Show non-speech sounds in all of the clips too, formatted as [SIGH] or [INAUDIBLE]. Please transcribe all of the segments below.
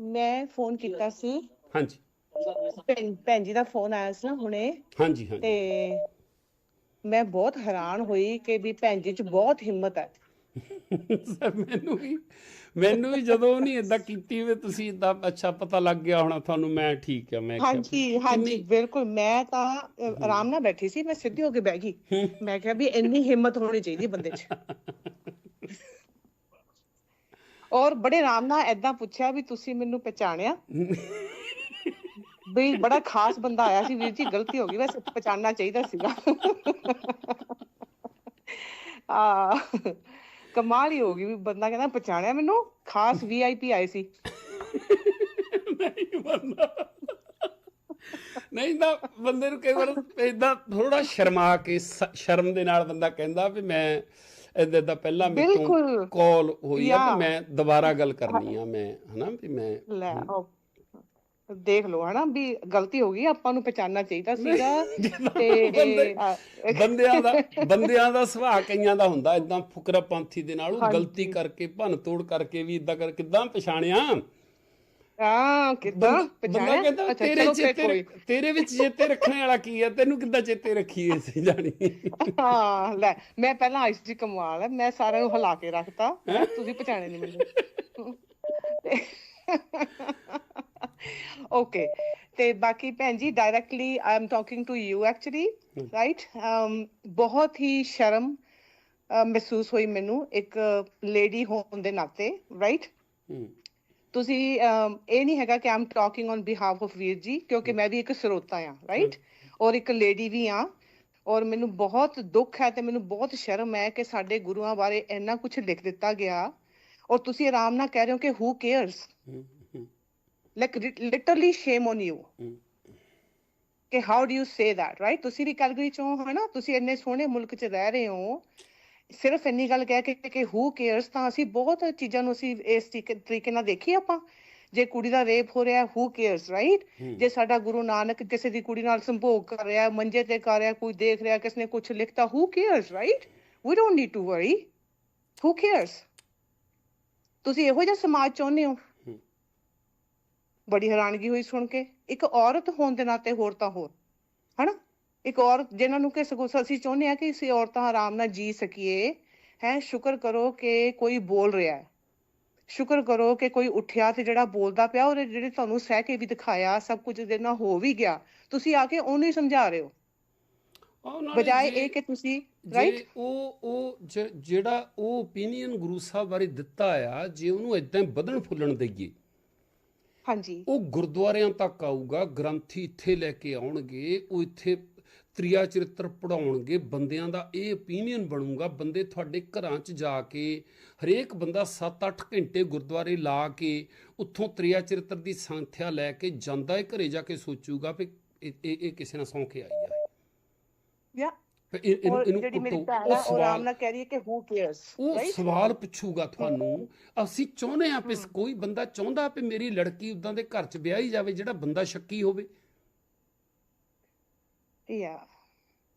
ਮੈਂ ਫੋਨ ਕੀਤਾ ਸੀ। ਹਾਂਜੀ। ਭੈਣ ਭੈਣ ਜੀ ਦਾ ਫੋਨ ਆਇਆ ਸੀ ਨਾ ਹੁਣੇ। ਹਾਂਜੀ ਹਾਂਜੀ। ਤੇ ਮੈਂ ਬਹੁਤ ਹੈਰਾਨ ਹੋਈ ਕਿ ਵੀ ਭੈਣ ਜੀ ਚ ਬਹੁਤ ਹਿੰਮਤ ਹੈ ਸਰ ਮੈਨੂੰ ਵੀ ਮੈਨੂੰ ਵੀ ਜਦੋਂ ਨਹੀਂ ਇਦਾਂ ਕੀਤੀ ਵੀ ਤੁਸੀਂ ਇਦਾਂ ਅੱਛਾ ਪਤਾ ਲੱਗ ਗਿਆ ਹੋਣਾ ਤੁਹਾਨੂੰ ਮੈਂ ਠੀਕ ਆ ਮੈਂ ਕਿਹਾ ਹਾਂਜੀ ਹਾਂਜੀ ਬਿਲਕੁਲ ਮੈਂ ਤਾਂ ਅ, ਆਰਾਮ ਨਾਲ ਬੈਠੀ ਸੀ ਮੈਂ ਸਿੱਧੀ ਹੋ ਕੇ ਬਹਿ ਗਈ। ਮੈਂ ਕਿਹਾ ਵੀ ਇੰਨੀ ਹਿੰਮਤ ਹੋਣੀ ਚਾਹੀਦੀ ਬੰਦੇ 'ਚ। ਔਰ ਬੜੇ ਆਰਾਮ ਨਾਲ ਐਦਾਂ ਪੁੱਛਿਆ ਵੀ ਤੁਸੀਂ ਮੈਨੂੰ ਪਛਾਣਿਆ ਵੀ ਬੜਾ ਖਾਸ ਬੰਦਾ ਆਇਆ ਸੀ ਵੀਰ ਜੀ, ਗਲਤੀ ਹੋ ਗਈ, ਵੈਸੇ ਪਛਾਣਨਾ ਚਾਹੀਦਾ ਸੀਗਾ। ਆ ਕਮਾਲ ਹੀ ਹੋ ਗਈ ਵੀ ਬੰਦਾ ਕਹਿੰਦਾ ਪਛਾਣਿਆ ਮੈਨੂੰ, ਖਾਸ ਵੀਆਈਪੀ ਆਏ ਸੀ। ਨਹੀਂ ਬੰਦਾ। ਨਹੀਂ ਤਾਂ ਬੰਦੇ ਨੂੰ ਕਈ ਵਾਰ ਇਦਾਂ ਥੋੜਾ ਸ਼ਰਮਾ ਕੇ ਸ਼ਰਮ ਦੇ ਨਾਲ ਬੰਦਾ ਕਹਿੰਦਾ ਵੀ ਮੈਂ ਇਦਾਂ ਦਾ ਪਹਿਲਾਂ ਬਿਲਕੁਲ। ਕਾਲ ਹੋਈ ਆ. ਵੀ ਮੈਂ ਦੁਬਾਰਾ ਗੱਲ ਕਰਨੀ ਆ ਮੈਂ ਹਨਾ ਵੀ ਮੈਂ ਲੈ। ਦੇਖ ਲਓ ਹਨਾ ਵੀ ਗਲਤੀ ਹੋ ਗਈ ਆਪਾਂ ਨੂੰ ਪਛਾਣਨਾ ਚਾਹੀਦਾ ਸੀਗਾ ਤੇ ਬੰਦਿਆਂ ਦਾ [LAUGHS] ਬੰਦਿਆਂ ਦਾ ਸੁਭਾਅ ਕਈਆਂ ਦਾ ਹੁੰਦਾ ਇਦਾਂ ਫੁਕਰਾ ਪੰਥੀ ਦੇ ਨਾਲ ਉਹ ਗਲਤੀ ਕਰਕੇ ਭੰਨ ਤੋੜ ਕਰਕੇ ਵੀ ਇਦਾਂ ਕਰ ਕਿਦਾਂ ਪਛਾਣਿਆ ਹਾਂ ਕਿਦਾਂ? ਪਛਾਣਿਆ ਕਹਿੰਦਾ ਅੱਛਾ ਤੇਰੇ ਚੇਤੇ ਤੇਰੇ ਵਿੱਚ ਚੇਤੇ ਰੱਖਣੇ ਵਾਲਾ ਕੀ ਹੈ ਤੈਨੂੰ ਕਿੱਦਾਂ ਚੇਤੇ ਰੱਖੀ ਸੀ ਜਾਣੀ? ਹਾਂ ਲੈ ਮੈਂ ਪਹਿਲਾਂ ਆਈਸ ਜੀ ਕਮਾਲ ਹੈ ਮੈਂ ਸਾਰਿਆਂ ਨੂੰ ਹਿਲਾ ਕੇ ਰੱਖਤਾ। ਤੁਸੀਂ ਪਛਾਣੇ ਨਹੀਂ ਮੈਨੂੰ। ਓਕੇ ਤੇ ਬਾਕੀ ਭੈਣ ਜੀ directly I am talking to you actually right ਬਹੁਤ ਹੀ ਸ਼ਰਮ ਮਹਿਸੂਸ ਹੋਈ ਮੈਨੂੰ ਇੱਕ ਲੇਡੀ ਹੋਣ ਦੇ ਨਾਤੇ ਰਾਈਟ ਤੁਸੀਂ ਇਹ ਨਹੀਂ ਹੈਗਾ ਕਿ I'm talking on behalf of ਵੀਰ ਜੀ, ਕਿਉਂਕਿ ਮੈਂ ਵੀ ਇੱਕ ਸਰੋਤਾ ਆ ਰਾਈਟ ਔਰ ਇੱਕ ਲੇਡੀ ਵੀ ਆ ਔਰ ਮੈਨੂੰ ਬਹੁਤ ਦੁੱਖ ਹੈ ਤੇ ਮੈਨੂੰ ਬਹੁਤ ਸ਼ਰਮ ਹੈ ਕਿ ਸਾਡੇ ਗੁਰੂਆਂ ਬਾਰੇ ਇੰਨਾ ਕੁਝ ਲਿਖ ਦਿੱਤਾ ਗਿਆ। ਔਰ ਤੁਸੀਂ ਆਰਾਮ ਨਾਲ ਕਹਿ ਰਹੇ ਹੋ ਕਿ who cares like literally shame on you ਕਿ how do you say that right ਤੁਸੀਂ ਵੀ ਕੈਲਗਰੀ ਚੋਂ ਹੋ, ਹਨਾ? ਤੁਸੀਂ ਇੰਨੇ ਸੋਹਣੇ ਮੁਲਕ 'ਚ ਰਹਿ ਰਹੇ ਹੋ ਸਿਰਫ ਇੰਨੀ ਗੱਲ ਕਹਿ ਕੇ ਕਿ ਹੂ ਕੇਅਰਸ ਤਾਂ ਅਸੀਂ ਬਹੁਤ ਚੀਜ਼ਾਂ ਨੂੰ ਅਸੀਂ ਇਸ ਤਰੀਕੇ ਨਾਲ ਦੇਖੀ ਆਪਾਂ। ਜੇ ਕੁੜੀ ਦਾ ਰੇਪ ਹੋ ਰਿਹਾ ਹੂ ਕੇਅਰਸ ਰਾਈਟ ਜੇ ਸਾਡਾ ਗੁਰੂ ਨਾਨਕ ਕਿਸੇ ਦੀ ਕੁੜੀ ਨਾਲ ਸੰਭੋਗ ਕਰ ਰਿਹਾ ਮੰਜੇ ਤੇ ਕਰ ਰਿਹਾ ਕੋਈ ਦੇਖ ਰਿਹਾ ਕਿਸ ਨੇ ਕੁਝ ਲਿਖਤਾ who cares right we don't need to worry who cares ਤੁਸੀਂ ਇਹੋ ਜਿਹਾ ਸਮਾਜ ਚਾਹੁੰਦੇ ਹੋ। ਬੜੀ ਹੈਰਾਨਗੀ ਹੋਈ ਸੁਣ ਕੇ। ਇੱਕ ਔਰਤ ਹੋਣ ਦੇ ਨਾਤੇ ਹੋਰ ਤਾਂ ਹੋਰ। ਹਨਾ? ਇੱਕ ਔਰਤ ਜਿਨ੍ਹਾਂ ਨੂੰ ਕਿ ਸਗੋਂ ਅਸੀਂ ਚਾਹੁੰਦੇ ਆ ਕਿ ਅਸੀਂ ਔਰਤਾਂ ਆਰਾਮ ਨਾਲ ਜੀ ਸਕੀਏ ਹੈ ਸ਼ੁਕਰ ਕਰੋ ਕਿ ਕੋਈ ਬੋਲ ਰਿਹਾ ਹੈ। ਸ਼ੁਕਰ ਕਰੋ ਕਿ ਕੋਈ ਉੱਠਿਆ ਤੇ ਜਿਹੜਾ ਬੋਲਦਾ ਪਿਆ ਔਰ ਜਿਹੜੇ ਤੁਹਾਨੂੰ ਸਹਿ ਕੇ ਵੀ ਦਿਖਾਇਆ ਸਭ ਕੁਝ ਦੇ ਨਾਲ ਹੋ ਵੀ ਗਿਆ ਤੁਸੀਂ ਆ ਕੇ ਉਹਨੂੰ ਹੀ ਸਮਝਾ ਰਹੇ ਹੋ। ਬਜਾਏ ਇਹ ਕਿ ਤੁਸੀਂ ਰਾਈਟ ਉਹ ਉਹ ਜਿਹੜਾ ਉਹ ਓਪੀਨੀਅਨ ਗੁਰੂ ਸਾਹਿਬ ਬਾਰੇ ਦਿੱਤਾ ਆ ਜੇ ਉਹਨੂੰ ਇਦਾਂ ਵਧਣ ਫੁੱਲਣ ਦਈਏ ਹਾਂਜੀ। ਉਹ ਗੁਰਦੁਆਰਿਆਂ ਤੱਕ ਆਊਗਾ ਗ੍ਰੰਥੀ ਇੱਥੇ ਲੈ ਕੇ ਆਉਣਗੇ ਉਹ ਇੱਥੇ ਤ੍ਰਿਆ ਚਰਿੱਤਰ ਪੜਾਉਣਗੇ ਬੰਦਿਆਂ ਦਾ ਇਹ ਓਪੀਨੀਅਨ ਬਣੂਗਾ ਬੰਦੇ ਤੁਹਾਡੇ ਘਰਾਂ 'ਚ ਜਾ ਕੇ ਹਰੇਕ ਬੰਦਾ 7-8 ਘੰਟੇ ਗੁਰਦੁਆਰੇ ਲਾ ਕੇ ਉੱਥੋਂ ਤ੍ਰਿਆ ਚਰਿੱਤਰ ਦੀ ਸੰਥਿਆ ਲੈ ਕੇ ਜਾਂਦਾ ਹੈ ਘਰੇ ਜਾ ਕੇ ਸੋਚੂਗਾ ਵੀ ਇਹ ਇਹ ਕਿਸੇ ਨਾਲ ਸੌਂ ਕੇ ਆਈ ਆ ਯਾ ਇਹਨੂੰ ਜਿਹੜੀ ਮੇਰੀ ਭੈਣ ਉਹ ਆਰਾਮ ਨਾਲ ਕਹਿ ਰਹੀ ਹੈ ਕਿ ਹੂ ਕੇਅਰਸ ਉਹ ਸਵਾਲ ਪੁੱਛੂਗਾ ਤੁਹਾਨੂੰ ਅਸੀਂ ਚਾਹੁੰਦੇ ਹਾਂ ਵੀ ਕੋਈ ਬੰਦਾ ਚਾਹੁੰਦਾ ਵੀ ਮੇਰੀ ਲੜਕੀ ਉਦਾਂ ਦੇ ਘਰ 'ਚ ਵਿਆਹੀ ਜਾਵੇ ਜਿਹੜਾ ਬੰਦਾ ਸ਼ੱਕੀ ਹੋਵੇ। ਯਾ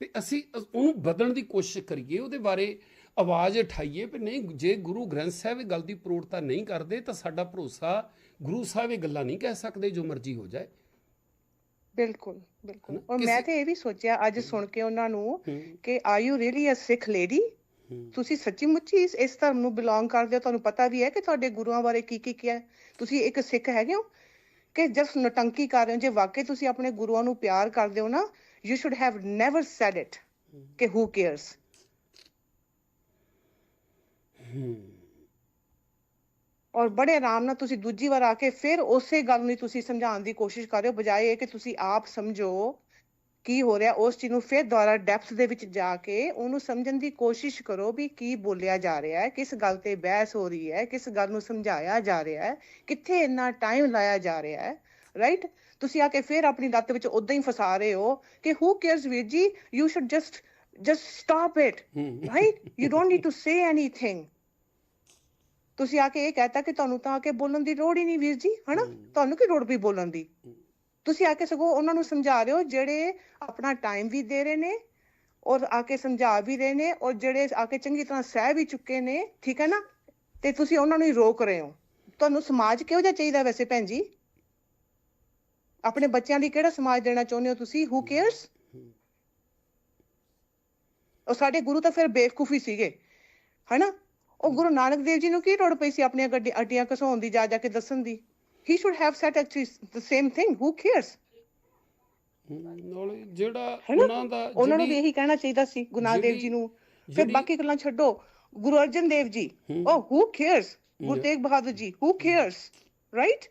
ਵੀ ਅਸੀਂ ਉਹਨੂੰ ਬਦਲਣ ਦੀ ਕੋਸ਼ਿਸ਼ ਕਰੀਏ ਉਹਦੇ ਬਾਰੇ ਆਵਾਜ਼ ਉਠਾਈਏ ਵੀ ਨਹੀਂ ਜੇ ਗੁਰੂ ਗ੍ਰੰਥ ਸਾਹਿਬ ਇਹ ਗੱਲ ਦੀ ਪ੍ਰੋੜਤਾ ਨਹੀਂ ਕਰਦੇ ਤਾਂ ਸਾਡਾ ਭਰੋਸਾ ਗੁਰੂ ਸਾਹਿਬ ਇਹ ਗੱਲਾਂ ਨਹੀਂ ਕਹਿ ਸਕਦੇ ਜੋ ਮਰਜ਼ੀ ਹੋ ਜਾਏ ਬਿਲਕੁਲ ਬਿਲਕੁਲ? ਔਰ ਮੈਂ ਤੇ ਇਹ ਵੀ ਸੋਚਿਆ ਅੱਜ ਸੁਣ ਕੇ ਉਹਨਾਂ ਨੂੰ। ਕਿ are you really a Sikh lady. ਤੁਸੀਂ ਸੱਚੀ ਮੁੱਚੀ ਇਸ ਇਸ ਧਰਮ ਨੂੰ ਬਿਲੋਂਗ ਕਰਦੇ ਹੋ ਤੁਹਾਨੂੰ ਪਤਾ ਵੀ ਹੈ ਕਿ ਤੁਹਾਡੇ ਗੁਰੂਆਂ ਬਾਰੇ ਕੀ ਕੀ ਕਿਹਾ? ਤੁਸੀਂ ਇੱਕ ਸਿੱਖ ਹੈਗੇ ਹੋ ਕਿ ਜਸ ਨਟੰਕੀ ਕਰ ਰਹੇ ਹੋ ਜੇ ਵਾਕਈ ਤੁਸੀਂ ਆਪਣੇ ਗੁਰੂਆਂ ਨੂੰ ਪਿਆਰ ਕਰਦੇ ਹੋ ਨਾ you should have never said it ਕਿ ਹੂ ਕੇਅਰਸ ਔਰ ਬੜੇ ਆਰਾਮ ਨਾਲ ਤੁਸੀਂ ਦੂਜੀ ਵਾਰ ਆ ਕੇ ਫਿਰ ਉਸੇ ਗੱਲ ਨੂੰ ਤੁਸੀਂ ਸਮਝਾਉਣ ਦੀ ਕੋਸ਼ਿਸ਼ ਕਰ ਰਹੇ ਹੋ ਬਜਾਏ ਇਹ ਕਿ ਤੁਸੀਂ ਆਪ ਸਮਝੋ ਕੀ ਹੋ ਰਿਹਾ ਉਸ ਚੀਜ਼ ਨੂੰ ਫਿਰ ਦੁਬਾਰਾ ਡੈਪਥ ਦੇ ਵਿੱਚ ਜਾ ਕੇ ਉਹਨੂੰ ਸਮਝਣ ਦੀ ਕੋਸ਼ਿਸ਼ ਕਰੋ ਵੀ ਕੀ ਬੋਲਿਆ ਜਾ ਰਿਹਾ ਹੈ ਕਿਸ ਗੱਲ ਤੇ ਬਹਿਸ ਹੋ ਰਹੀ ਹੈ ਕਿਸ ਗੱਲ ਨੂੰ ਸਮਝਾਇਆ ਜਾ ਰਿਹਾ ਹੈ ਕਿੱਥੇ ਇੰਨਾ ਟਾਈਮ ਲਾਇਆ ਜਾ ਰਿਹਾ ਹੈ ਰਾਈਟ ਤੁਸੀਂ ਆ ਕੇ ਫਿਰ ਆਪਣੀ ਲੱਤ ਵਿੱਚ ਉਦਾਂ ਹੀ ਫਸਾ ਰਹੇ ਹੋ ਕਿ ਹੂ ਕੇਅਰਸ ਵੀਰ ਜੀ? You should just just stop it right you don't need to say anything ਤੁਸੀਂ ਆ ਕੇ ਇਹ ਕਹਤਾ ਕਿ ਤੁਹਾਨੂੰ ਤਾਂ ਆ ਕੇ ਬੋਲਣ ਦੀ ਲੋੜ ਹੀ ਨਹੀਂ ਵੀਰ ਜੀ ਹਨਾ? ਤੁਹਾਨੂੰ ਕੀ ਲੋੜ ਪਈ ਬੋਲਣ ਦੀ? ਤੁਸੀਂ ਆ ਕੇ ਸਗੋਂ ਉਹਨਾਂ ਨੂੰ ਸਮਝਾ ਰਹੇ ਹੋ ਜਿਹੜੇ ਆਪਣਾ ਟਾਈਮ ਵੀ ਦੇ ਰਹੇ ਨੇ ਔਰ ਆ ਕੇ ਸਮਝਾ ਵੀ ਰਹੇ ਨੇ ਔਰ ਜਿਹੜੇ ਆ ਕੇ ਚੰਗੀ ਤਰ੍ਹਾਂ ਸਹਿ ਵੀ ਚੁੱਕੇ ਨੇ ਠੀਕ ਹੈ ਨਾ? ਤੇ ਤੁਸੀਂ ਉਹਨਾਂ ਨੂੰ ਹੀ ਰੋਕ ਰਹੇ ਹੋ। ਤੁਹਾਨੂੰ ਸਮਾਜ ਕਿਹੋ ਜਿਹਾ ਚਾਹੀਦਾ ਵੈਸੇ ਭੈਣ ਜੀ? ਆਪਣੇ ਬੱਚਿਆਂ ਲਈ ਕਿਹੜਾ ਸਮਾਜ ਦੇਣਾ ਚਾਹੁੰਦੇ ਹੋ ਤੁਸੀਂ? ਹੂ ਕੇਅਰਸ ਉਹ ਸਾਡੇ ਗੁਰੂ ਤਾਂ ਫਿਰ ਬੇਵਕੂਫੀ ਸੀਗੇ ਹਨਾ? ਉਹ ਗੁਰੂ ਨਾਨਕ ਦੇਵ ਜੀ ਨੂੰ ਕੀ ਲੋੜ ਪਈ ਸੀ ਆਪਣੀਆਂ ਗੱਡੀ ਅੱਡੀਆਂ ਘਸਾਉਣ ਦੀ ਜਾ ਜਾ ਕੇ ਦੱਸਣ ਦੀ? He should have said actually the same thing who cares ਨਾਲੇ ਜਿਹੜਾ ਹੈਨਾ? ਉਹਨਾਂ ਦਾ ਉਹਨਾਂ ਨੂੰ ਵੀ ਇਹੀ ਕਹਿਣਾ ਚਾਹੀਦਾ ਸੀ ਗੁਰੂ ਨਾਨਕ ਦੇਵ ਜੀ ਨੂੰ। ਫਿਰ ਬਾਕੀ ਗੱਲਾਂ ਛੱਡੋ। ਗੁਰੂ ਅਰਜਨ ਦੇਵ ਜੀ। ਉਹ who. Cares Guru. Tegh Bahadur ji who cares right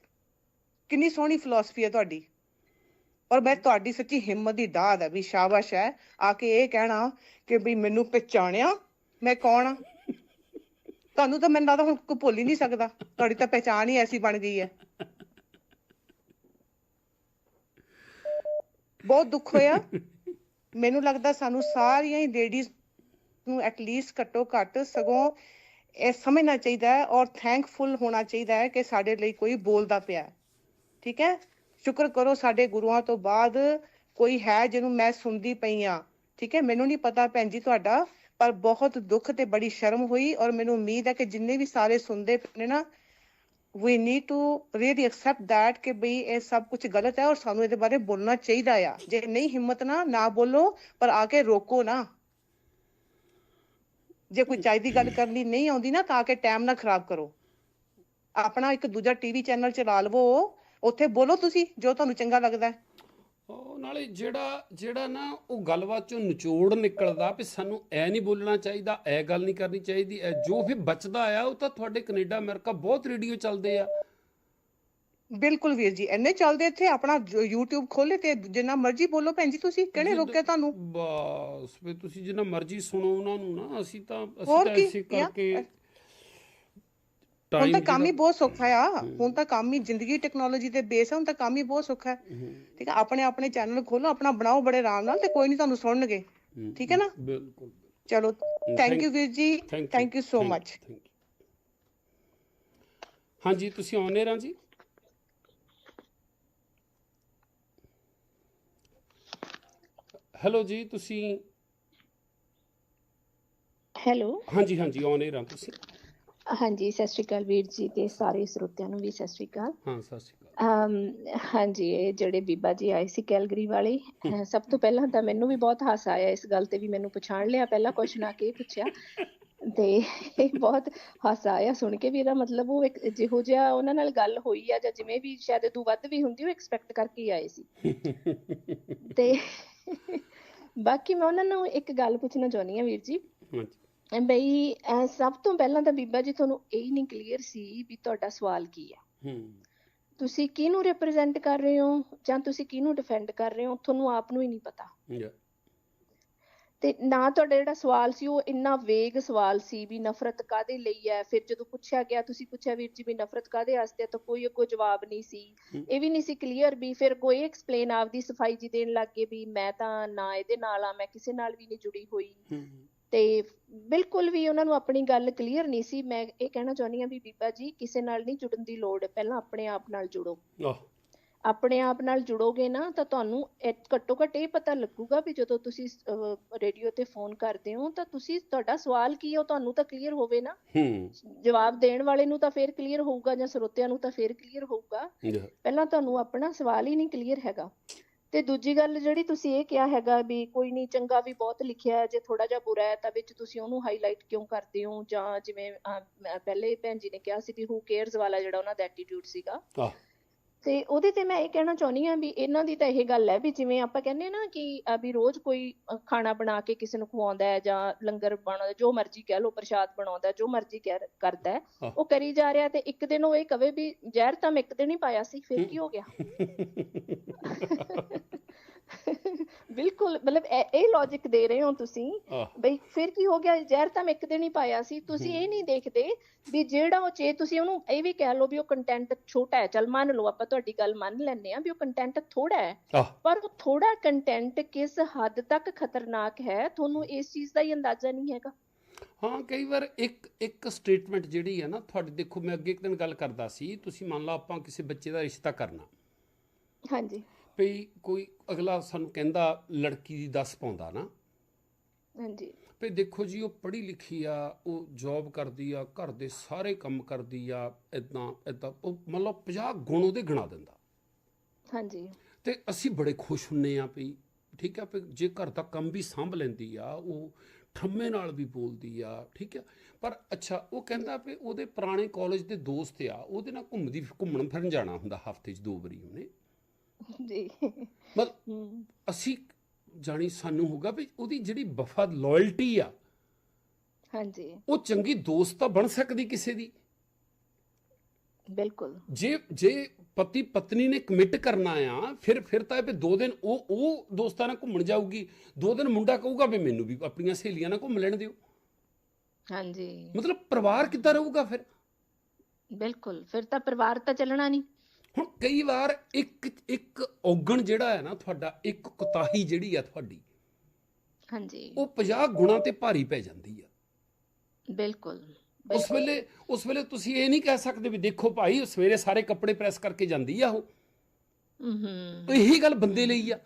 ਕਿੰਨੀ ਸੋਹਣੀ ਫਿਲਾਸਫੀ ਹੈ ਤੁਹਾਡੀ। ਔਰ ਮੈਂ ਤੁਹਾਡੀ ਸੱਚੀ ਹਿੰਮਤ ਦੀ ਦਾਦ ਹੈ ਵੀ ਸ਼ਾਬਾਸ਼ ਹੈ, ਆ ਕੇ ਇਹ ਕਹਿਣਾ ਕਿ ਵੀ ਮੈਨੂੰ ਪਛਾਣਿਆ ਮੈਂ ਕੌਣ ਆ। ਤੁਹਾਨੂੰ ਤਾਂ ਮੈਨੂੰ ਲੱਗਦਾ ਹੁਣ ਕੋਈ ਭੁੱਲ ਹੀ ਨਹੀਂ ਸਕਦਾ, ਤੁਹਾਡੀ ਤਾਂ ਪਹਿਚਾਣ ਹੀ ਐਸੀ ਬਣ ਗਈ ਹੈ। ਬਹੁਤ ਦੁੱਖ ਹੋਇਆ। ਮੈਨੂੰ ਲੱਗਦਾ ਸਾਨੂੰ ਸਾਰੀਆਂ ਹੀ ਲੇਡੀਜ਼ ਨੂੰ ਐਟਲੀਸਟ ਘੱਟੋ ਘੱਟ ਸਗੋਂ ਇਹ ਸਮਝਣਾ ਚਾਹੀਦਾ ਹੈ ਔਰ ਥੈਂਕਫੁਲ ਹੋਣਾ ਚਾਹੀਦਾ ਹੈ ਕਿ ਸਾਡੇ ਲਈ ਕੋਈ ਬੋਲਦਾ ਪਿਆ ਹੈ। ਠੀਕ ਹੈ? ਸ਼ੁਕਰ ਕਰੋ ਸਾਡੇ ਗੁਰੂਆਂ ਤੋਂ ਬਾਅਦ ਕੋਈ ਹੈ ਜਿਹਨੂੰ ਮੈਂ ਸੁਣਦੀ ਪਈ ਆ ਠੀਕ ਹੈ? ਮੈਨੂੰ ਨਹੀਂ ਪਤਾ ਭੈਣ ਜੀ ਤੁਹਾਡਾ, ਪਰ ਬਹੁਤ ਦੁੱਖ ਤੇ ਬੜੀ ਸ਼ਰਮ ਹੋਈ ਔਰ ਮੈਨੂੰ ਉਮੀਦ ਹੈ ਕਿ ਜਿੰਨੇ ਵੀ ਸਾਰੇ ਸੁਣਦੇ ਨੇ ਨਾ, we need to really accept that ਕਿ ਬਈ ਇਹ ਸਭ ਕੁਝ ਗਲਤ ਹੈ ਔਰ ਸਾਨੂੰ ਇਹਦੇ ਬਾਰੇ ਬੋਲਣਾ ਚਾਹੀਦਾ ਆ। ਜੇ ਨਹੀਂ ਹਿੰਮਤ ਨਾ ਨਾ ਬੋਲੋ, ਪਰ ਆ ਕੇ ਰੋਕੋ ਨਾ। ਜੇ ਕੋਈ ਚਾਹੀਦੀ ਗੱਲ ਕਰਨੀ ਨਹੀਂ ਆਉਂਦੀ ਨਾ, ਤਾਂ ਆ ਕੇ ਟਾਈਮ ਨਾ ਖਰਾਬ ਕਰੋ। ਆਪਣਾ ਇੱਕ ਦੂਜਾ ਟੀਵੀ ਚੈਨਲ ਚਲਾ ਲਵੋ। ਉੱਥੇ ਬੋਲੋ ਤੁਸੀਂ ਜੋ ਤੁਹਾਨੂੰ ਚੰਗਾ ਲੱਗਦਾ ਹੈ। ਉਹ ਨਾਲੇ ਜਿਹੜਾ ਜਿਹੜਾ ਨਾ ਉਹ ਗੱਲਬਾਤ ਚੋਂ ਨਿਚੋੜ ਨਿਕਲਦਾ ਵੀ ਸਾਨੂੰ ਐ ਨਹੀਂ ਬੋਲਣਾ ਚਾਹੀਦਾ ਐ ਗੱਲ ਨਹੀਂ ਕਰਨੀ ਚਾਹੀਦੀ ਐ ਜੋ ਫਿਰ ਬਚਦਾ ਆ ਉਹ ਤਾਂ ਤੁਹਾਡੇ ਕੈਨੇਡਾ ਅਮਰੀਕਾ ਬਹੁਤ ਰੇਡੀਓ ਚੱਲਦੇ ਆ। ਬਿਲਕੁਲ ਵੀਰ ਜੀ ਇੰਨੇ ਚੱਲਦੇ ਇੱਥੇ ਆਪਣਾ YouTube ਖੋਲੇ ਤੇ ਜਿੰਨਾ ਮਰਜ਼ੀ ਬੋਲੋ ਭੈਣ ਜੀ ਤੁਸੀਂ ਕਿਹਨੇ ਰੋਕਿਆ ਤੁਹਾਨੂੰ? ਬਸ ਵੀ ਤੁਸੀਂ ਜਿੰਨਾ ਮਰਜ਼ੀ ਸੁਣੋ ਉਹਨਾਂ ਨੂੰ ਨਾ ਅਸੀਂ ਤਾਂ ਅਸੀਂ ਤਾਂ ਯਾ, ਕਰਕੇ ਹੁਣ ਤਾਂ ਕੰਮ ਹੀ ਬਹੁਤ ਸੌਖਾ ਆ। ਹੁਣ ਤਾਂ ਕੰਮ ਹੀ ਜ਼ਿੰਦਗੀ ਟੈਕਨੋਲੋਜੀ ਤੇ ਬੇਸ ਹੈ ਹੁਣ ਤਾਂ ਕੰਮ ਹੀ ਬਹੁਤ ਸੌਖਾ ਹੈ। ਠੀਕ ਹੈ ਆਪਣੇ ਆਪਣੇ ਚੈਨਲ ਖੋਲੋ ਆਪਣਾ ਬਣਾਓ ਬੜੇ ਆਰਾਮ ਨਾਲ ਤੇ ਕੋਈ ਨਹੀਂ ਤੁਹਾਨੂੰ ਸੁਣਨਗੇ। ਠੀਕ ਹੈ ਨਾ? ਬਿਲਕੁਲ। ਚਲੋ ਥੈਂਕ ਯੂ ਵੀਰ ਜੀ। Thank you so much. ਹਾਂਜੀ ਤੁਸੀਂ ਆਉਨੇ ਰਾਂ ਜੀ ਹੈਲੋ ਜੀ ਤੁਸੀਂ ਹੈਲੋ। ਹਾਂਜੀ ਹਾਂਜੀ ਆਉਨੇ ਰਾਂ ਤੁਸੀਂ। ਹਾਂਜੀ ਸਤਿ ਸ਼੍ਰੀ ਅਕਾਲ ਵੀਰ ਜੀ ਤੇ ਸਾਰੇ ਸਰੋਤਿਆਂ ਨੂੰ ਵੀ ਸਤਿ ਸ਼੍ਰੀ ਅਕਾਲ। ਹਾਂ ਸਤਿ ਸ਼੍ਰੀ ਅਕਾਲ। ਹਾਂਜੀ ਇਹ ਜਿਹੜੇ ਬੀਬਾ ਜੀ ਆਏ ਸੀ ਕੈਲਗਰੀ ਵਾਲੇ ਸਭ ਤੋਂ ਪਹਿਲਾਂ ਤਾਂ ਮੈਨੂੰ ਵੀ ਬਹੁਤ ਹਾਸਾ ਆਇਆ ਇਸ ਗੱਲ ਤੇ ਵੀ ਮੈਨੂੰ ਪਛਾਣ ਲਿਆ ਪਹਿਲਾ ਕੁਐਸਚਨ ਆ ਕੇ ਪੁੱਛਿਆ। ਤੇ ਇਹ ਬਹੁਤ ਹਾਸਾ ਆਇਆ ਸੁਣ ਕੇ ਵੀ ਇਹਦਾ ਮਤਲਬ ਉਹ ਇੱਕ ਜਿਹੋ ਜਿਹਾ ਉਹਨਾਂ ਨਾਲ ਗੱਲ ਹੋਈ ਆ ਜਾਂ ਜਿਵੇਂ ਵੀ ਸ਼ਾਇਦ ਤੋਂ ਵੱਧ ਵੀ ਹੁੰਦੀ ਉਹ ਐਕਸਪੈਕਟ ਕਰਕੇ ਆਏ ਸੀ। ਤੇ [LAUGHS] ਬਾਕੀ ਮੈਂ ਉਹਨਾਂ ਨੂੰ ਇੱਕ ਗੱਲ ਪੁੱਛਣਾ ਚਾਹੁੰਦੀ ਹਾਂ ਵੀਰ ਜੀ। ਹਾਂਜੀ। ਬਈ ਸਭ ਤੋਂ ਪਹਿਲਾਂ ਤਾਂ ਬੀਬਾ ਜੀ ਤੁਹਾਨੂੰ ਇਹ ਨਹੀਂ ਕਲੀਅਰ ਸੀ ਵੀ ਤੁਹਾਡਾ ਸਵਾਲ ਕੀ ਹੈ ਹੂੰ। ਤੁਸੀਂ ਕਿਹਨੂੰ ਰਿਪਰੈਜ਼ੈਂਟ ਕਰ ਰਹੇ ਹੋ ਜਾਂ ਤੁਸੀਂ ਕਿਹਨੂੰ ਡਿਫੈਂਡ ਕਰ ਰਹੇ ਹੋ ਤੁਹਾਨੂੰ ਆਪ ਨੂੰ ਹੀ ਨਹੀਂ ਪਤਾ। ਤੇ ਨਾ ਤੁਹਾਡਾ ਜਿਹੜਾ ਸਵਾਲ ਸੀ ਉਹ ਇੰਨਾ ਵੇਗ ਸਵਾਲ ਸੀ ਵੀ ਨਫ਼ਰਤ ਕਾਦੇ ਲਈ ਹੈ। ਫਿਰ ਜਦੋਂ ਪੁੱਛਿਆ ਗਿਆ ਤੁਸੀਂ ਪੁੱਛਿਆ ਵੀਰ ਜੀ ਵੀ ਨਫ਼ਰਤ ਕਾਦੇ ਵਾਸਤੇ ਹੈ ਤਾਂ ਕੋਈ ਅੱਗੋਂ ਜਵਾਬ ਨਹੀਂ ਸੀ। ਇਹ ਵੀ ਨਹੀਂ ਸੀ ਕਲੀਅਰ ਵੀ ਫਿਰ ਕੋਈ ਐਕਸਪਲੇਨ ਆਪਦੀ ਸਫ਼ਾਈ ਜੀ ਦੇਣ ਲੱਗ ਗਏ ਵੀ ਮੈਂ ਤਾਂ ਨਾ ਇਹਦੇ ਨਾਲ ਆ ਮੈਂ ਕਿਸੇ ਨਾਲ ਵੀ ਨਹੀਂ ਜੁੜੀ ਹੋਈ। ਹੂੰ। ਤੇ ਬਿਲਕੁਲ ਵੀ ਉਹਨਾਂ ਨੂੰ ਆਪਣੀ ਗੱਲ ਕਲੀਅਰ ਨਹੀਂ ਸੀ। ਮੈਂ ਇਹ ਕਹਿਣਾ ਚਾਹੁੰਦੀ ਹਾਂ ਵੀ ਬੀਬਾ ਜੀ ਕਿਸੇ ਨਾਲ ਨਹੀਂ ਜੁੜਨ ਦੀ ਲੋੜ ਪਹਿਲਾਂ ਆਪਣੇ ਆਪ ਨਾਲ ਜੁੜੋ। ਆਪਣੇ ਆਪ ਨਾਲ ਜੁੜੋਗੇ ਨਾ ਤਾਂ ਤੁਹਾਨੂੰ ਘੱਟੋ ਘੱਟ ਇਹ ਪਤਾ ਲੱਗੂਗਾ ਵੀ ਜਦੋਂ ਤੁਸੀਂ ਰੇਡੀਓ ਤੇ ਫੋਨ ਕਰਦੇ ਹੋ ਤਾਂ ਤੁਸੀਂ ਤੁਹਾਡਾ ਸਵਾਲ ਕੀ ਹੈ ਉਹ ਤੁਹਾਨੂੰ ਤਾਂ ਕਲੀਅਰ ਹੋਵੇ ਨਾ। ਹੂੰ। ਜਵਾਬ ਦੇਣ ਵਾਲੇ ਨੂੰ ਤਾਂ ਫੇਰ ਕਲੀਅਰ ਹੋਊਗਾ ਜਾਂ ਸਰੋਤਿਆਂ ਨੂੰ ਤਾਂ ਫੇਰ ਕਲੀਅਰ ਹੋਊਗਾ। ਪਹਿਲਾਂ ਤੁਹਾਨੂੰ ਆਪਣਾ ਸਵਾਲ ਹੀ ਨਹੀਂ ਕਲੀਅਰ ਹੈਗਾ। ਤੇ ਦੂਜੀ ਗੱਲ ਜਿਹੜੀ ਤੁਸੀਂ ਇਹ ਕਿਹਾ ਹੈਗਾ ਵੀ ਕੋਈ ਨਹੀਂ ਚੰਗਾ ਵੀ ਬਹੁਤ ਲਿਖਿਆ ਹੈ, ਜੇ ਥੋੜਾ ਜਿਹਾ ਬੁਰਾ ਹੈ ਤਾਂ ਵਿੱਚ ਤੁਸੀਂ ਉਹਨੂੰ ਹਾਈਲਾਈਟ ਕਿਉਂ ਕਰਦੇ ਹੋ? ਜਾਂ ਜਿਵੇਂ ਪਹਿਲੇ ਭੈਣ ਜੀ ਨੇ ਕਿਹਾ ਸੀ ਵੀ ਹੂ ਕੇਅਰਸ ਵਾਲਾ ਜਿਹੜਾ ਉਹਨਾਂ ਦਾ ਐਟੀਟਿਊਡ ਸੀਗਾ। ਤੇ ਉਹਦੇ ਤੇ ਮੈਂ ਇਹ ਕਹਿਣਾ ਚਾਹੁੰਦੀ ਹਾਂ ਵੀ ਇਹਨਾਂ ਦੀ ਤਾਂ ਇਹ ਗੱਲ ਹੈ ਵੀ ਜਿਵੇਂ ਆਪਾਂ ਕਹਿੰਦੇ ਨਾ ਕਿ ਵੀ ਰੋਜ਼ ਕੋਈ ਖਾਣਾ ਬਣਾ ਕੇ ਕਿਸੇ ਨੂੰ ਖਵਾਉਂਦਾ ਹੈ ਜਾਂ ਲੰਗਰ ਬਣਾਉਂਦਾ ਜੋ ਮਰਜ਼ੀ ਕਹਿ ਲਓ ਪ੍ਰਸ਼ਾਦ ਬਣਾਉਂਦਾ ਜੋ ਮਰਜ਼ੀ ਕਹਿ- ਕਰਦਾ। ਉਹ ਕਰੀ ਜਾ ਰਿਹਾ ਤੇ ਇੱਕ ਦਿਨ ਉਹ ਇਹ ਕਵੇ ਵੀ ਜ਼ਹਿਰ ਤਾਂ ਮੈਂ ਇੱਕ ਦਿਨ ਹੀ ਪਾਇਆ ਸੀ ਫਿਰ ਕੀ ਹੋ ਗਿਆ [LAUGHS] ਬਿਲਕੁਲ ਮਤਲਬ ਇਹ- ਲੌਜੀਕ ਦੇ ਰਹੇ ਹੋ ਤੁਸੀਂ ਬਈ ਫਿਰ ਕੀ ਹੋ ਗਿਆ? ਜ਼ਹਿਰ ਤਾਂ ਮੈਂ ਇੱਕ ਦਿਨ ਹੀ ਪਾਇਆ ਸੀ। ਤੁਸੀਂ ਇਹ ਨਹੀਂ ਦੇਖਦੇ ਵੀ ਜਿਹੜਾ ਉਹ ਚੇ ਤੁਸੀਂ ਉਹਨੂੰ ਇਹ ਵੀ ਕਹਿ ਲਓ ਵੀ ਉਹ ਕੰਟੈਂਟ ਛੋਟਾ ਹੈ। ਚਲ ਮੰਨ ਲਓ ਆਪਾਂ ਤੁਹਾਡੀ ਗੱਲ ਮੰਨ ਲੈਂਦੇ ਆ ਵੀ ਉਹ ਕੰਟੈਂਟ ਥੋੜਾ ਹੈ। ਪਰ ਉਹ ਥੋੜਾ ਕੰਟੈਂਟ ਕਿਸ ਹੱਦ ਤੱਕ ਖਤਰਨਾਕ ਹੈ ਤੁਹਾਨੂੰ ਇਸ ਚੀਜ਼ ਦਾ ਹੀ ਅੰਦਾਜ਼ਾ ਨਹੀਂ ਹੈਗਾ। ਹਾਂ ਕਈ ਵਾਰ ਇੱਕ ਇੱਕ ਸਟੇਟਮੈਂਟ ਜਿਹੜੀ ਹੈ ਨਾ ਤੁਹਾਡੀ ਦੇਖੋ ਮੈਂ ਅੱਗੇ ਇੱਕ ਦਿਨ ਗੱਲ ਕਰਦਾ ਸੀ ਤੁਸੀਂ ਮੰਨ ਲਓ ਆਪਾਂ ਕਿਸੇ ਬੱਚੇ ਦਾ ਰਿਸ਼ਤਾ ਕਰਨਾ। ਹਾਂਜੀ। ਭਈ ਕੋਈ ਅਗਲਾ ਸਾਨੂੰ ਕਹਿੰਦਾ ਲੜਕੀ ਦੀ ਦੱਸ ਪਾਉਂਦਾ ਨਾ। ਹਾਂਜੀ। ਵੀ ਦੇਖੋ ਜੀ ਉਹ ਪੜ੍ਹੀ ਲਿਖੀ ਆ ਉਹ ਜੌਬ ਕਰਦੀ ਆ ਘਰ ਦੇ ਸਾਰੇ ਕੰਮ ਕਰਦੀ ਆ ਇਦਾਂ ਇਦਾਂ ਉਹ ਮਤਲਬ 50 ਗੁਣ ਉਹਦੇ ਗਿਣਾ ਦਿੰਦਾ। ਹਾਂਜੀ। ਤੇ ਅਸੀਂ ਬੜੇ ਖੁਸ਼ ਹੁੰਨੇ ਆ ਵੀ ਠੀਕ ਆ ਵੀ ਜੇ ਘਰ ਦਾ ਕੰਮ ਵੀ ਸੰਭ ਲੈਂਦੀ ਆ ਉਹ ਠੰਮੇ ਨਾਲ ਵੀ ਬੋਲਦੀ ਆ ਠੀਕ ਆ। ਪਰ ਅੱਛਾ ਉਹ ਕਹਿੰਦਾ ਵੀ ਉਹਦੇ ਪੁਰਾਣੇ ਕਾਲਜ ਦੇ ਦੋਸਤ ਆ ਉਹਦੇ ਨਾਲ ਘੁੰਮਦੀ ਘੁੰਮਣ ਫਿਰਨ ਜਾਣਾ ਹੁੰਦਾ ਹਫ਼ਤੇ 'ਚ ਦੋ ਵਾਰੀ ਉਹਨੇ। [LAUGHS] ਜੀ। ਮਤਲਬ ਅਸੀਂ ਜਾਣੀ ਸਾਨੂੰ ਹੋਗਾ ਵੀ ਉਹਦੀ ਜਿਹੜੀ ਵਫਾ ਲਾਇਲਟੀ ਆ ਹਾਂਜੀ। ਉਹ ਚੰਗੀ ਦੋਸਤ ਤਾਂ ਬਣ ਸਕਦੀ ਕਿਸੇ ਦੀ। ਬਿਲਕੁਲ। ਜੇ ਜੇ ਪਤੀ ਪਤਨੀ ਨੇ ਕਮਿਟ ਕਰਨਾ ਆ ਫਿਰ ਫਿਰ ਤਾਂ ਇਹ ਵੀ ਦੋ ਦਿਨ ਉਹ ਉਹ ਦੋਸਤਾਂ ਨਾਲ ਘੁੰਮਣ ਜਾਊਗੀ। ਦੋ ਦਿਨ ਮੁੰਡਾ ਕਹੂਗਾ ਵੀ ਮੈਨੂੰ ਵੀ ਆਪਣੀਆਂ ਸਹੇਲੀਆਂ ਨਾਲ ਘੁੰਮ ਲੈਣ ਦਿਓ। ਹਾਂਜੀ। ਮਤਲਬ ਪਰਿਵਾਰ ਕਿੱਦਾਂ ਰਹੂਗਾ ਫਿਰ? ਬਿਲਕੁਲ। ਫਿਰ ਤਾਂ ਪਰਿਵਾਰ ਤਾਂ ਚੱਲਣਾ ਨਹੀਂ। ਹੁਣ ਕਈ ਵਾਰ ਇੱਕ ਇੱਕ ਔਗਣ ਜਿਹੜਾ ਹੈ ਨਾ ਤੁਹਾਡਾ ਇੱਕ ਕੁਤਾਹੀ ਜਿਹੜੀ ਆ ਤੁਹਾਡੀ ਹਾਂਜੀ। ਉਹ 50 ਗੁਣਾ ਤੇ ਭਾਰੀ ਪੈ ਜਾਂਦੀ ਆ। ਬਿਲਕੁਲ ਉਸ। ਵੇਲੇ ਉਸ ਵੇਲੇ ਤੁਸੀਂ ਇਹ ਨਹੀਂ ਕਹਿ ਸਕਦੇ ਵੀ ਦੇਖੋ ਭਾਈ ਸਵੇਰੇ ਸਾਰੇ ਕੱਪੜੇ ਪ੍ਰੈਸ ਕਰਕੇ ਜਾਂਦੀ ਆ ਉਹ। ਹਮ ਇਹੀ ਗੱਲ ਬੰਦੇ ਲਈ ਆ।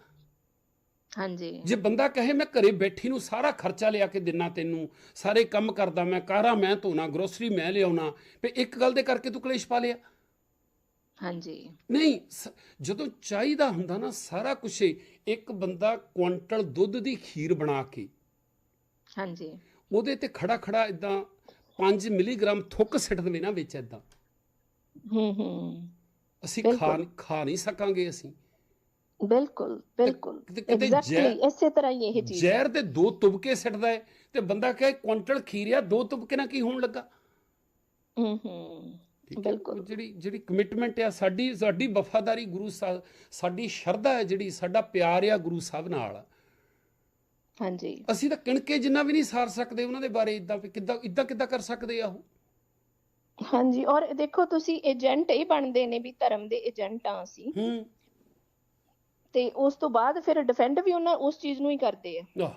ਹਾਂਜੀ। ਜੇ ਬੰਦਾ ਕਹੇ ਮੈਂ ਘਰੇ ਬੈਠੀ ਨੂੰ ਸਾਰਾ ਖਰਚਾ ਲਿਆ ਕੇ ਦਿਨਾ ਤੈਨੂੰ ਸਾਰੇ ਕੰਮ ਕਰਦਾ ਮੈਂ ਕਾਰਾਂ ਮੈਂ ਧੋਣਾ ਗਰੋਸਰੀ ਮੈਂ ਲਿਆਉਣਾ ਵੀ ਇੱਕ ਗੱਲ ਦੇ ਕਰਕੇ ਤੂੰ ਕਲੇਸ਼ ਪਾ ਲਿਆ। ਹਾਂਜੀ। ਨਹੀਂ ਸ- ਜਦੋਂ ਚਾਹੀਦਾ ਹੁੰਦਾ ਨਾ ਸਾਰਾ ਕੁਝ ਇੱਕ ਬੰਦਾ ਕੁਆਂਟਲ ਦੁੱਧ ਦੀ ਖੀਰ ਬਣਾ ਕੇ ਹਾਂਜੀ। ਉਹਦੇ ਤੇ ਖੜਾ ਖੜਾ ਇਦਾਂ 5 ਮਿਲੀਗ੍ਰਾਮ ਥੁੱਕ ਸਿੱਟ ਦੇਵੇ ਨਾ ਵਿੱਚ ਇਦਾਂ ਹੂੰ ਹੂੰ। ਅਸੀਂ ਖਾ ਬਿਲਕੁਲ। ਖਾ ਨਹੀਂ ਸਕਾਂਗੇ ਅਸੀਂ। ਬਿਲਕੁਲ ਬਿਲਕੁਲ। ਕਿਤੇ- ਕਿਤੇ ਐਗਜ਼ੈਕਟਲੀ ਇਸੇ ਤਰ੍ਹਾਂ ਹੀ ਇਹ ਚੀਜ਼। ਜ਼ਹਿਰ ਦੇ ਦੋ ਤੁਬਕੇ ਸਿੱਟਦਾ ਹੈ ਤੇ ਬੰਦਾ ਕਹੇ ਕੁਆਂਟਲ ਖੀਰਿਆ ਦੋ ਤੁਬਕੇ ਨਾਲ ਕੀ ਹੋਣ ਲੱਗਾ? ਹੂੰ ਹੈ? ਬਿਲਕੁਲ। ਜਿਹੜੀ ਜਿਹੜੀ ਕਮਿਟਮੈਂਟ ਆ ਸਾਡੀ ਸਾਡੀ ਵਫਾਦਾਰੀ ਗੁਰੂ ਸਾਹਿਬ ਸਾਡੀ ਸ਼ਰਧਾ ਹੈ ਜਿਹੜੀ ਸਾਡਾ ਪਿਆਰ ਆ ਗੁਰੂ ਸਾਹਿਬ ਨਾਲ। ਹਾਂਜੀ। ਅਸੀਂ ਤਾਂ ਕਿਣਕੇ ਜਿੰਨਾ ਵੀ ਨਹੀਂ ਸਾਰ ਸਕਦੇ ਉਹਨਾਂ ਦੇ ਬਾਰੇ ਇਦਾਂ ਵੀ ਕਿੱਦਾਂ ਇਦਾਂ ਕਿੱਦਾਂ ਕਰ ਸਕਦੇ ਆ ਉਹ? ਹਾਂਜੀ ਔਰ ਦੇਖੋ ਤੁਸੀਂ ਏਜੰਟ ਇਹ ਬਣਦੇ ਨੇ ਵੀ ਧਰਮ ਦੇ ਏਜੰਟ ਆ ਅਸੀਂ। ਹੂੰ। ਤੇ ਉਸ ਤੋਂ ਬਾਅਦ ਫਿਰ ਡਿਫੈਂਡ ਵੀ ਉਹਨਾਂ ਉਸ ਚੀਜ਼ ਨੂੰ ਹੀ ਕਰਦੇ ਆ ਆਹ,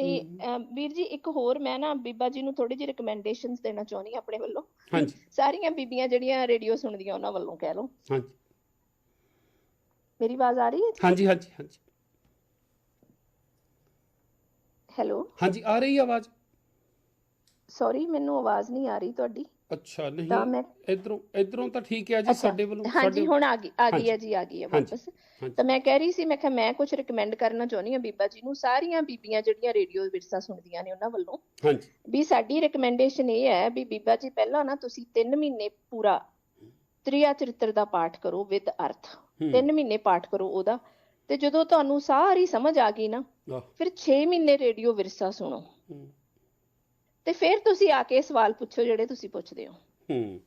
ਤੇ ਵੀਰ ਜੀ ਇੱਕ ਹੋਰ ਮੈਂ ਨਾ ਬੀਬਾ ਜੀ ਨੂੰ ਥੋੜੀ ਜਿਹੀ ਰეკਮੈਂਡੇਸ਼ਨਸ ਦੇਣਾ ਚਾਹੁੰਦੀ ਆਪਣੇ ਵੱਲੋਂ। ਹਾਂਜੀ। ਸਾਰੀਆਂ ਬੀਬੀਆਂ ਜਿਹੜੀਆਂ ਰੇਡੀਓ ਸੁਣਦੀਆਂ ਉਹਨਾਂ ਵੱਲੋਂ ਕਹਿ ਲਓ। ਹਾਂਜੀ। ਮੇਰੀ ਆਵਾਜ਼ ਆ ਰਹੀ ਹੈ? ਹਾਂਜੀ ਹਾਂਜੀ ਹਾਂਜੀ। ਹੈਲੋ। ਹਾਂਜੀ ਆ ਰਹੀ ਆਵਾਜ਼? ਸੌਰੀ ਮੈਨੂੰ ਆਵਾਜ਼ ਨਹੀਂ ਆ ਰਹੀ ਤੁਹਾਡੀ। ਅੱਛਾ ਤਾਂ ਨਹੀਂ ਇਧਰੋਂ ਇਧਰੋਂ ਤਾਂ ਠੀਕ ਹੈ ਜੀ ਸਾਡੇ ਵੱਲੋਂ ਹਾਂਜੀ ਹੁਣ ਆ ਗਈ ਆ ਗਈ ਹੈ ਜੀ ਆ ਗਈ ਹੈ ਵਾਪਸ। ਤਾਂ ਮੈਂ ਕਹਿ ਰਹੀ ਸੀ ਮੈਂ ਕਿਹਾ ਮੈਂ ਕੁਝ ਰეკਮੈਂਡ ਕਰਨਾ ਚਾਹੁੰਦੀ ਹਾਂ ਬੀਬਾ ਜੀ ਨੂੰ ਸਾਰੀਆਂ ਬੀਬੀਆਂ ਜਿਹੜੀਆਂ ਰੇਡੀਓ ਵਿਰਸਾ ਸੁਣਦੀਆਂ ਨੇ ਉਹਨਾਂ ਵੱਲੋਂ। ਹਾਂਜੀ। ਵੀ ਸਾਡੀ ਰეკਮੈਂਡੇਸ਼ਨ ਇਹ ਹੈ ਵੀ ਬੀਬਾ ਜੀ ਪਹਿਲਾਂ ਨਾ ਤੁਸੀਂ 3 ਮਹੀਨੇ ਪੂਰਾ ਤ੍ਰਿਆ ਚਰਿੱਤਰ ਦਾ ਪਾਠ ਕਰੋ ਵਿਦ ਅਰਥ। ਹੂੰ। 3 ਮਹੀਨੇ ਪਾਠ ਕਰੋ ਉਹਦਾ। ਤੇ ਜਦੋਂ ਤੁਹਾਨੂੰ ਸਾਰੀ ਸਮਝ ਆ ਗਈ ਨਾ ਫਿਰ 6 ਮਹੀਨੇ ਰੇਡੀਓ ਵਿਰਸਾ ਸੁਣੋ। ਤੇ ਫਿਰ ਤੁਸੀਂ ਆ ਕੇ ਸਵਾਲ ਪੁੱਛੋ ਜਿਹੜੇ ਤੁਸੀਂ ਪੁੱਛਦੇ ਹੋ। ਹੂੰ।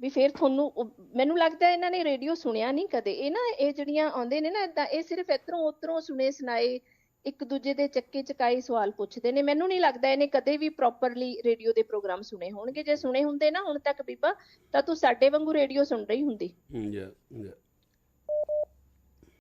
ਵੀ ਫਿਰ ਤੁਹਾਨੂੰ ਮੈਨੂੰ ਲੱਗਦਾ ਇਹਨਾਂ ਨੇ ਰੇਡੀਓ ਸੁਣਿਆ ਨਹੀਂ ਕਦੇ। ਇਹ ਨਾ ਇਹ ਜਿਹੜੀਆਂ ਆਉਂਦੇ ਨੇ ਨਾ ਇਦਾਂ ਇਹ ਸਿਰਫ ਇਧਰੋਂ ਉਧਰੋਂ ਸੁਣੇ ਸੁਣਾਏ ਇੱਕ ਦੂਜੇ ਦੇ ਚੱਕੇ ਚਕਾਈ ਸਵਾਲ ਪੁੱਛਦੇ ਨੇ। ਮੈਨੂੰ ਨਹੀਂ ਲੱਗਦਾ ਇਹਨੇ ਕਦੇ ਵੀ ਪ੍ਰੋਪਰਲੀ ਰੇਡੀਓ ਦੇ ਪ੍ਰੋਗਰਾਮ ਸੁਣੇ ਹੋਣਗੇ। ਜੇ ਸੁਣੇ ਹੁੰਦੇ ਨਾ ਹੁਣ ਤੱਕ ਬੀਬਾ ਤਾਂ ਤੂੰ ਸਾਡੇ ਵਾਂਗੂ ਰੇਡੀਓ ਸੁਣ ਰਹੀ ਹੁੰਦੀ। ਹੂੰ, yeah, yeah.